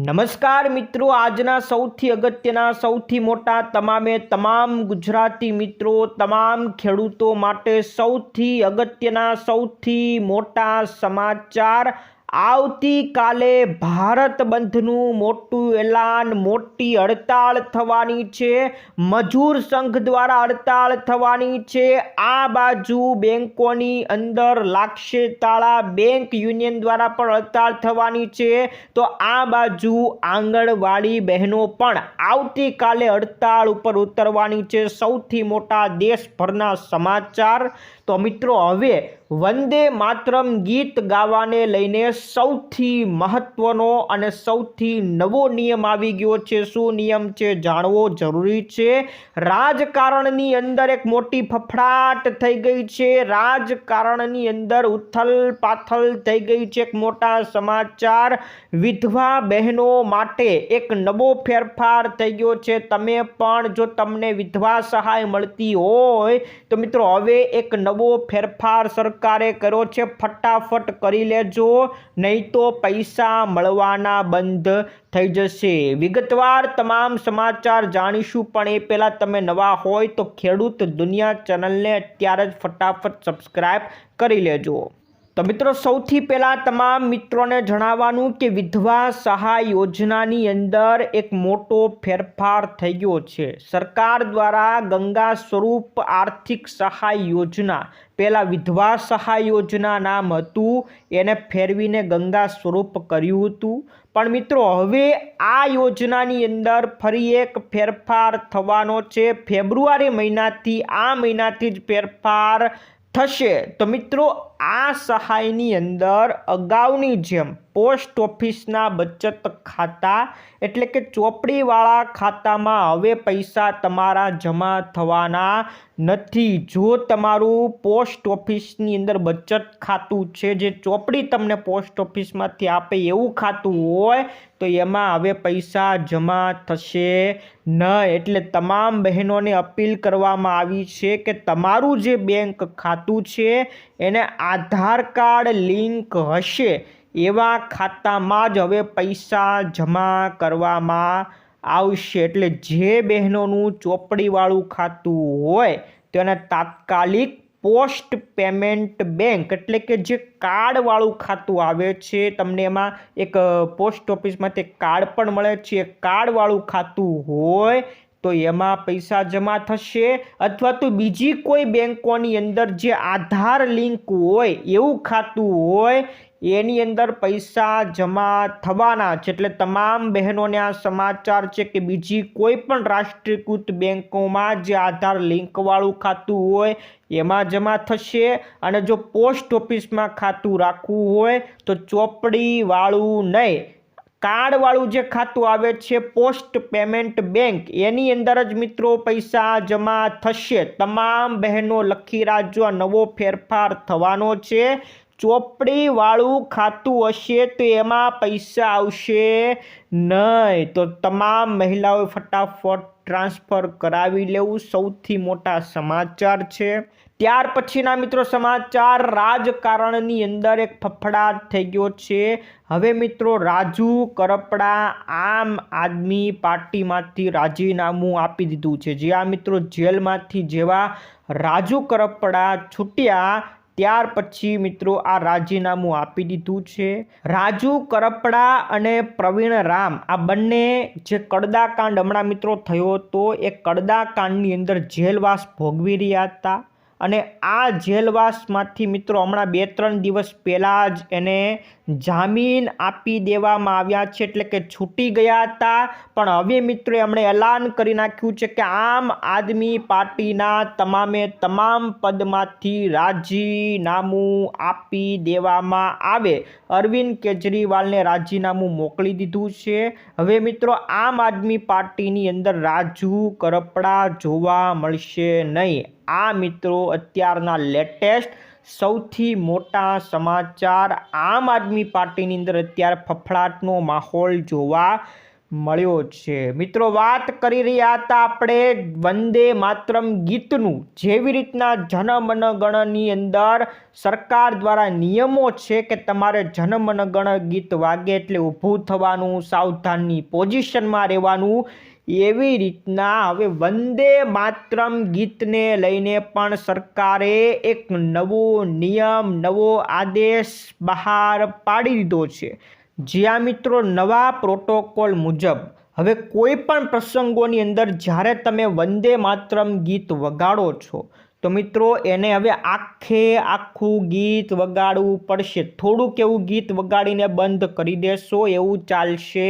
નમસ્કાર મિત્રો, આજના સૌથી અગત્યના, સૌથી મોટા, તમામે તમામ ગુજરાતી મિત્રો, તમામ ખેડૂતો માટે સૌથી અગત્યના, સૌથી મોટા સમાચાર આવતીકાલે ભારત બંધનું મોટું એલાન, મોટી હડતાળ થવાની છે. મજૂર સંઘ દ્વારા હડતાળ થવાની છે. આ બાજુ બેંકોની અંદર લાગશે તાળા. બેંક યુનિયન દ્વારા પણ હડતાળ થવાની છે. તો આ બાજુ આંગણવાડી બહેનો પણ આવતીકાલે હડતાળ ઉપર ઉતરવાની છે. સૌથી મોટા દેશભરના સમાચાર. તો મિત્રો, હવે વંદે માતરમ ગીત ગાવાને લઈને સૌથી મહત્વનો અને સૌથી નવો નિયમ આવી ગયો છે. શું નિયમ છે જાણવો જરૂરી છે? રાજકારણની અંદર એક મોટી ફફડાટ થઈ ગઈ છે. રાજકારણની અંદર ઉથલ પાથલ થઈ ગઈ છે એક મોટા સમાચાર. વિધવા બહેનો માટે એક નવો ફેરફાર થઈ ગયો છે. તમે પણ જો તમને વિધવા સહાય મળતી હોય તો મિત્રો, હવે એક નવો ફેરફાર સરકારે કર્યો છે. ફટાફટ કરી લેજો, નહીં તો પૈસા મળવાના બંધ થઈ જશે. વિગતવાર તમામ સમાચાર જાણીશું, પણ એ પહેલાં તમે નવા હોય તો ખેડૂત દુનિયા ચેનલને અત્યારે જ ફટાફટ સબસ્ક્રાઈબ કરી લેજો. તો મિત્રો, સૌથી પહેલાં તમામ મિત્રોને જણાવવાનું કે વિધવા સહાય યોજનાની અંદર એક મોટો ફેરફાર થઈ ગયો છે. સરકાર દ્વારા ગંગા સ્વરૂપ આર્થિક સહાય યોજના, પહેલાં વિધવા સહાય યોજના નામ હતું, એને ફેરવીને ગંગા સ્વરૂપ કર્યું હતું. પણ મિત્રો, હવે આ યોજનાની અંદર ફરી એક ફેરફાર થવાનો છે. ફેબ્રુઆરી મહિનાથી આ મહિનાથી જ ફેરફાર થશે. તો મિત્રો આ સહાયની અંદર અગાઉની જેમ પોસ્ટ ઓફિસના બચત ખાતા એટલે કે ચોપડીવાળા ખાતામાં હવે પૈસા તમારા જમા થવાના નથી. જો તમારું પોસ્ટ ઓફિસની અંદર બચત ખાતું છે, જે ચોપડી તમને પોસ્ટ ઓફિસમાંથી આપે એવું ખાતું હોય, તો એમાં હવે પૈસા જમા થશે નહીં એટલે તમામ બહેનોને અપીલ કરવામાં આવી છે કે તમારું જે બેંક ખાતું છે, એને આધાર કાર્ડ લિંક હશે એવા ખાતામાં જ હવે પૈસા જમા કરવામાં આવશે. એટલે જે બહેનોનું ચોપડીવાળું ખાતું હોય તેને તાત્કાલિક પોસ્ટ પેમેન્ટ બેંક એટલે કે જે કાર્ડવાળું ખાતું આવે છે, તમને એમાં એક પોસ્ટ ઓફિસમાંથી કાર્ડ પણ મળે છે. કાર્ડવાળું ખાતું હોય તો એમાં પૈસા જમા થશે અથવા તો બીજી કોઈ બેંકોની અંદર જે આધાર લિંક હોય એવું ખાતું હોય, એની અંદર પૈસા જમા થવાના છે. એટલે તમામ બહેનોને આ સમાચાર છે કે બીજી કોઈ પણ રાષ્ટ્રીયકૃત બેંકોમાં જે આધાર લિંકવાળું ખાતું હોય, એમાં જમા થશે. અને જો પોસ્ટ ઓફિસમાં ખાતું રાખવું હોય તો ચોપડીવાળું નહીં. કાર્ડવાળું જે ખાતું આવે છે, પોસ્ટ પેમેન્ટ બેંક, એની અંદર જ મિત્રો પૈસા જમા થશે. તમામ બહેનો લખી રાખજો નવો ફેરફાર થવાનો છે. ચોપડીવાળું ખાતું હશે તો એમાં પૈસા આવશે નહીં. તો તમામ મહિલાઓએ ફટાફટ ટ્રાન્સફર કરાવી લેવું. સૌથી મોટા સમાચાર છે. ત્યાર પછીના મિત્રો સમાચાર. રાજકારણની અંદર એક ફફડાટ થઈ ગયો છે. હવે મિત્રો રાજુ કરપડા આમ આદમી પાર્ટીમાંથી રાજીનામું આપી દીધું છે. જે આ મિત્રો જેલમાંથી જેવા રાજુ કરપડા છૂટ્યા ત્યાર પછી મિત્રો આ રાજીનામું આપી દીધું છે. રાજુ કરપડા અને પ્રવીણ રામ આ બંને જે કડદાકાંડ હમણાં મિત્રો થયો હતો એ કડદાકાંડની અંદર જેલવાસ ભોગવી રહ્યા હતા અને આ જેલવાસમાંથી મિત્રો હમણાં બે ત્રણ દિવસ પહેલાં જ એને જામીન આપી દેવામાં આવ્યા છે એટલે કે છૂટી ગયા હતા. પણ હવે મિત્રો એમણે એલાન કરી નાખ્યું છે કે આમ આદમી પાર્ટીના તમામે તમામ પદમાંથી રાજીનામું આપી દેવામાં આવે. અરવિંદ કેજરીવાલને રાજીનામું મોકલી દીધું છે. હવે મિત્રો આમ આદમી પાર્ટીની અંદર રાજુ કરપડા જોવા મળશે નહીં. આ મિત્રો અત્યારના લેટેસ્ટ સૌથી મોટા સમાચાર આમ આદમી પાર્ટીની અંદર અત્યારે ફફડાટનો માહોલ જોવા મળ્યો છે. મિત્રો, વાત કરી રહ્યા હતા આપણે વંદે માતરમ ગીતનું. જેવી રીતના જનમન ગણની અંદર સરકાર દ્વારા નિયમો છે કે તમારે જનમનગણ ગીત વાગે એટલે ઊભું થવાનું, સાવધાનની પોઝિશનમાં રહેવાનું એવી રીતના હવે વંદે માતરમ ગીતને લઈને પણ સરકારે એક નવો નિયમ, નવો આદેશ બહાર પાડી દીધો છે. જ્યાં મિત્રો નવા પ્રોટોકોલ મુજબ, હવે કોઈ પણ પ્રસંગોની અંદર જ્યારે તમે વંદે માતરમ ગીત વગાડો છો, તો મિત્રો એને હવે આખે આખું ગીત વગાડવું પડશે. થોડુંક એવું ગીત વગાડીને બંધ કરી દેશો, એવું ચાલશે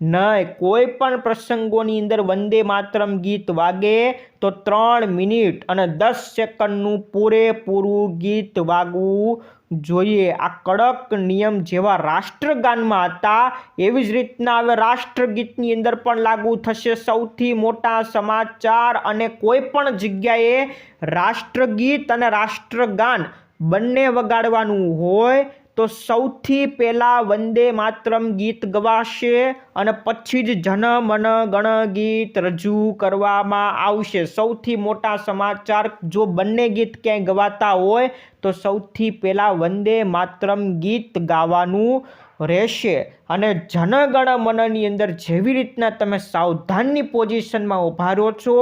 નહીં કોઈ પણ પ્રસંગોની અંદર વંદે માતરમ ગીત વાગે તો ત્રણ મિનિટ અને દસ સેકન્ડનું પૂરેપૂરું ગીત વાગવું જોઈએ. આ કડક નિયમ જેવા રાષ્ટ્રગાનમાં હતા, એવી જ રીતના હવે રાષ્ટ્રગીતની અંદર પણ લાગુ થશે. સૌથી મોટા સમાચાર અને કોઈ પણ જગ્યાએ રાષ્ટ્રગીત અને રાષ્ટ્રગાન બંને વગાડવાનું હોય તો સૌથી પહેલાં વંદે માતરમ ગીત ગવાશે અને પછી જ જન મન ગણ ગીત રજૂ કરવામાં આવશે. સૌથી મોટા સમાચાર જો બંને ગીત ક્યાંય ગવાતા હોય, તો સૌથી પહેલાં વંદે માતરમ ગીત ગાવાનું રહેશે. અને જનગણ મનની અંદર જેવી રીતના તમે સાવધાનની પોઝિશનમાં ઊભા રહો છો,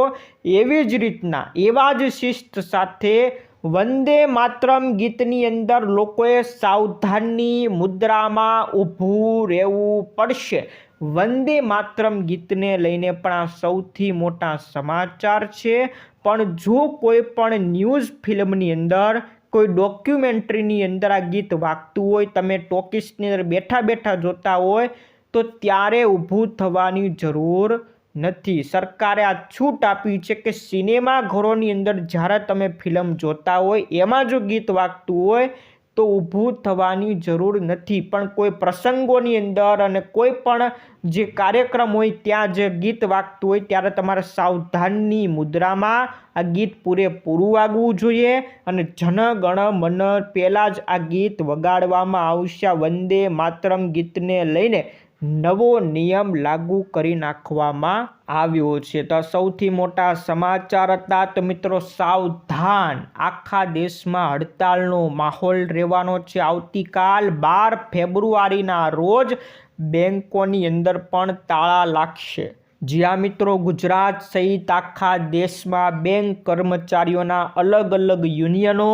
એવી જ રીતના, એવા જ શિસ્ત સાથે વંદે માતરમ ગીતની અંદર લોકોએ સાવધાનની મુદ્રામાં ઊભું રહેવું પડશે. વંદે માતરમ ગીતને લઈને પણ આ સૌથી મોટા સમાચાર છે. પણ જો કોઈ પણ ન્યૂઝ ફિલ્મની અંદર, કોઈ ડોક્યુમેન્ટરીની અંદર આ ગીત વાગતું હોય, તમે ટોકીસની અંદર બેઠા બેઠા જોતા હોય, તો ત્યારે ઊભું થવાની જરૂર નથી. સરકારે આ છૂટ આપી છે કે સિનેમાઘરોની અંદર જ્યારે તમે ફિલ્મ જોતા હોય, એમાં જો ગીત વાગતું હોય, તો ઊભું થવાની જરૂર નથી. પણ કોઈ પ્રસંગોની અંદર અને કોઈ પણ જે કાર્યક્રમ હોય, ત્યાં જે ગીત વાગતું હોય, ત્યારે તમારે સાવધાનની મુદ્રામાં આ ગીત પૂરેપૂરું વાગવું જોઈએ અને જન ગણ મન પહેલાં જ આ ગીત વગાડવામાં આવશે. વંદે માતરમ ગીતને લઈને નવો નિયમ લાગુ કરી નાખવામાં આવ્યો છે. તો સૌથી મોટા સમાચાર હતા તો મિત્રો, સાવધાન. આખા દેશમાં હડતાલનો માહોલ રહેવાનો છે. આવતીકાલ બાર ફેબ્રુઆરીના રોજ બેંકોની અંદર પણ તાળા લાગશે. જ્યાં મિત્રો ગુજરાત સહિત આખા દેશમાં બેંક કર્મચારીઓના અલગ અલગ યુનિયનો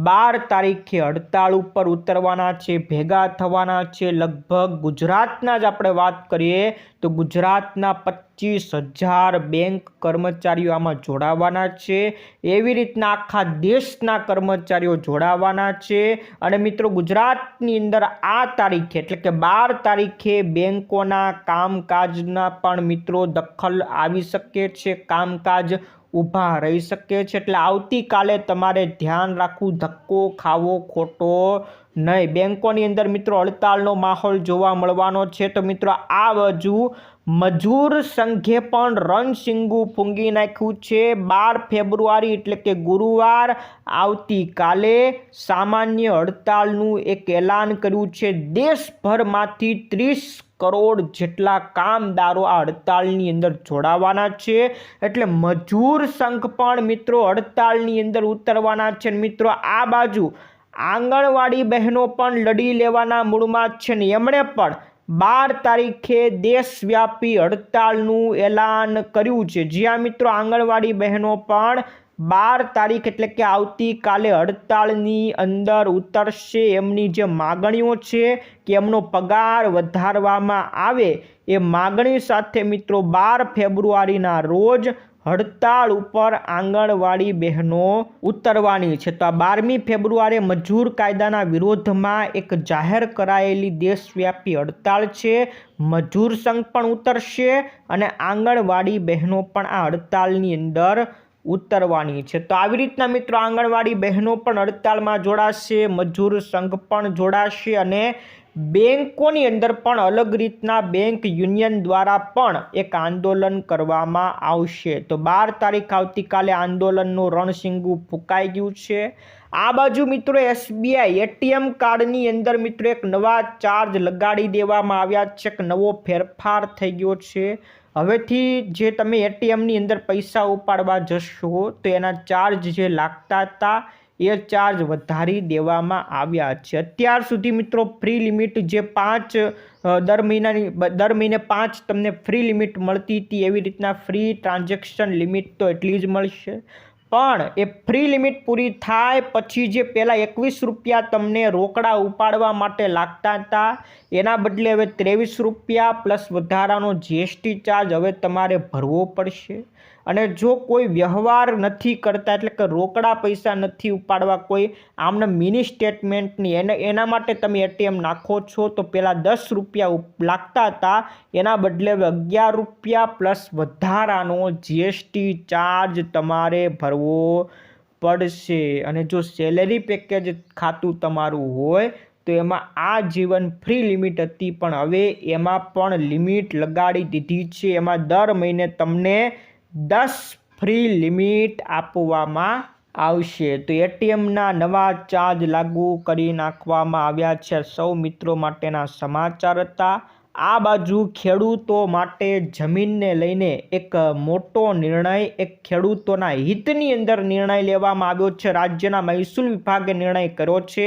બાર તારીખે હડતાળ ઉપર ઉતરવાના છે, ભેગા થવાના છે. લગભગ ગુજરાતના જ આપણે વાત કરીએ તો ગુજરાતના પચીસ હજાર બેંક કર્મચારીઓ આમાં જોડાવાના છે. એવી રીતના આખા દેશના કર્મચારીઓ જોડાવાના છે. અને મિત્રો, ગુજરાતની અંદર આ તારીખે, એટલે કે બાર તારીખે બેંકોના કામકાજના પણ મિત્રો દખલ આવી શકે છે. કામકાજ ઊભા રહી શકે છે. એટલે આવતીકાલે તમારે ધ્યાન રાખવું, ધક્કો ખાવો, ખોટો નહીં. બેંકોની અંદર મિત્રો હડતાલનો માહોલ જોવા મળવાનો છે. તો મિત્રો આ બાજુ મજૂર સંઘે પણ રણસિંગુ ફૂંગી નાખ્યું છે. બાર ફેબ્રુઆરી એટલે કે ગુરુવાર આવતીકાલે સામાન્ય હડતાલનું એક એલાન કર્યું છે. દેશભરમાંથી ત્રીસ કરોડ જેટલા કામદારો આ હડતાલની અંદર જોડાવાના છે. એટલે મજૂર સંઘ પણ મિત્રો હડતાલની અંદર ઉતરવાના છે મિત્રો આ બાજુ આંગણવાડી બહેનો પણ લડી લેવાના મૂળમાં છે ને એમણે પણ બાર તારીખે દેશવ્યાપી હડતાલનું એલાન કર્યું છે. જ્યાં મિત્રો આંગણવાડી બહેનો પણ બાર તારીખ એટલે કે આવતીકાલે હડતાળની અંદર ઉતરશે એમની જે માગણીઓ છે કે એમનો પગાર વધારવામાં આવે એ માગણી સાથે મિત્રો બાર ફેબ્રુઆરીના રોજ હડતાળ ઉપર આંગણવાડી બહેનો ઉતરવાની છે. તો આ બારમી ફેબ્રુઆરીએ મજૂર કાયદાના વિરોધમાં એક જાહેર કરાયેલી દેશવ્યાપી હડતાળ છે. મજૂર સંઘ પણ ઉતરશે અને આંગણવાડી બહેનો પણ આ હડતાળની અંદર ઉતરવાની છે. તો આવી રીતના મિત્રો આંગણવાડી બહેનો પણ હડતાલમાં જોડાશે, મજૂર સંઘ પણ જોડાશે અને બેંકોની અંદર પણ અલગ રીતના બેંક યુનિયન દ્વારા પણ એક આંદોલન કરવામાં આવશે. તો બાર તારીખ આવતીકાલે આંદોલનનું રણસિંગું ફૂંકાઈ ગયું છે. આ બાજુ મિત્રો એસબીઆઈ એટીએમ કાર્ડની અંદર મિત્રો એક નવા ચાર્જ લગાડી દેવામાં આવ્યા છે. એક નવો ફેરફાર થઈ ગયો છે. હવેથી જે તમે એટીએમની અંદર પૈસા ઉપાડવા જશો, તો એના ચાર્જ જે લાગતા હતા, એ ચાર્જ વધારી દેવામાં આવ્યા છે. અત્યાર સુધી મિત્રો ફ્રી લિમિટ જે પાંચ દર મહિનાની દર મહિને પાંચ તમને ફ્રી લિમિટ મળતી હતી, એવી રીતના ફ્રી ટ્રાન્ઝેક્શન લિમિટ તો એટલી જ મળશે. પણ એ ફ્રી લિમિટ પૂરી થાય પછી જે પહેલાં એકવીસ રૂપિયા તમને રોકડા ઉપાડવા માટે લાગતા હતા, એના બદલે હવે ત્રેવીસ રૂપિયા પ્લસ વધારાનો જીએસટી ચાર્જ હવે તમારે ભરવો પડશે. અને જો કોઈ વ્યવહાર નથી કરતા, એટલે કે રોકડા પૈસા નથી ઉપાડવા કોઈ, આમને મિની સ્ટેટમેન્ટની એને, એના માટે તમે એટીએમ નાખો છો, તો પહેલાં દસ રૂપિયા લાગતા હતા, એના બદલે અગિયાર રૂપિયા પ્લસ વધારાનો જીએસટી ચાર્જ તમારે ભરવો પડશે. અને જો સેલેરી પેકેજ ખાતું તમારું હોય, તો એમાં આ જીવન ફ્રી લિમિટ હતી, પણ હવે એમાં પણ લિમિટ લગાડી દીધી છે. એમાં દર મહિને તમને દસ ફ્રી લિમિટ આપવામાં આવશે. તો એટીએમના નવા ચાર્જ લાગુ કરી નાખવામાં આવ્યા છે. સૌ મિત્રો માટેના સમાચાર હતા. આ બાજુ ખેડૂતો માટે જમીનને લઈને એક મોટો નિર્ણય, એક ખેડૂતોના હિતની અંદર નિર્ણય લેવામાં આવ્યો છે. રાજ્યના મહેસૂલ વિભાગે નિર્ણય કર્યો છે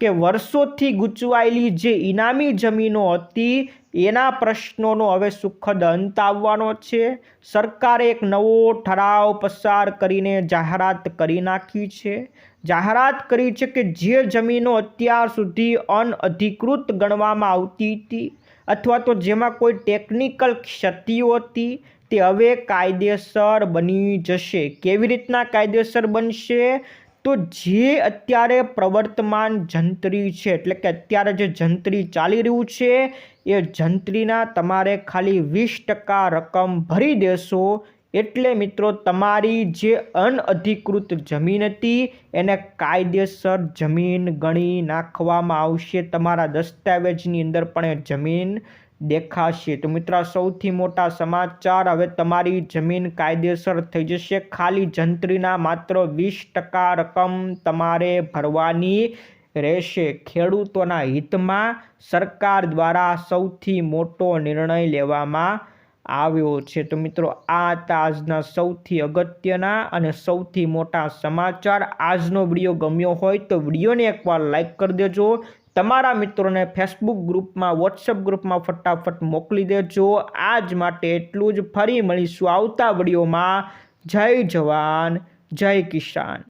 કે વર્ષોથી ગૂંચવાયેલી જે ઇનામી જમીનો હતી એના પ્રશ્નોનો હવે સુખદ અંત આવવાનો છે. સરકારે એક નવો ઠરાવ પસાર કરીને જાહેરાત કરી નાખી છે. જાહેરાત કરી છે કે જે જમીનો અત્યાર સુધી અનઅધિકૃત ગણવામાં આવતી હતી અથવા તો જેમાં કોઈ ટેકનિકલ ક્ષતિઓ હતી, તે હવે કાયદેસર બની જશે. કેવી રીતના કાયદેસર બનશે? તો જે અત્યારે પ્રવર્તમાન જંત્રી છે, એટલે કે અત્યારે જે જંત્રી ચાલી રહ્યું છે એ જંત્રીના તમારે ખાલી વીસ ટકા રકમ ભરી દેશો. એટલે મિત્રો, તમારી જે અનઅધિકૃત જમીન હતી, એને કાયદેસર જમીન ગણી નાખવામાં આવશે. તમારા દસ્તાવેજની અંદર પણ એ જમીન દેખાશે. તો મિત્રો, સૌથી મોટા સમાચાર હવે તમારી જમીન કાયદેસર થઈ જશે. ખાલી જંત્રીના માત્ર વીસ ટકા રકમ તમારે ભરવાની રહેશે. ખેડૂતોના હિતમાં સરકાર દ્વારા સૌથી મોટો નિર્ણય લેવામાં આવ્યો છે. તો મિત્રો, આ હતા આજના સૌથી અગત્યના અને સૌથી મોટા સમાચાર. આજનો વીડિયો ગમ્યો હોય તો વિડીયોને એકવાર લાઈક કરી દેજો. તમારા મિત્રોને ફેસબુક ગ્રુપમાં વોટ્સઅપ ગ્રુપમાં ફટાફટ મોકલી દેજો. આજ માટે એટલું જ. ફરી મળીશું આવતા વિડીયોમાં. જય જવાન, જય કિસાન.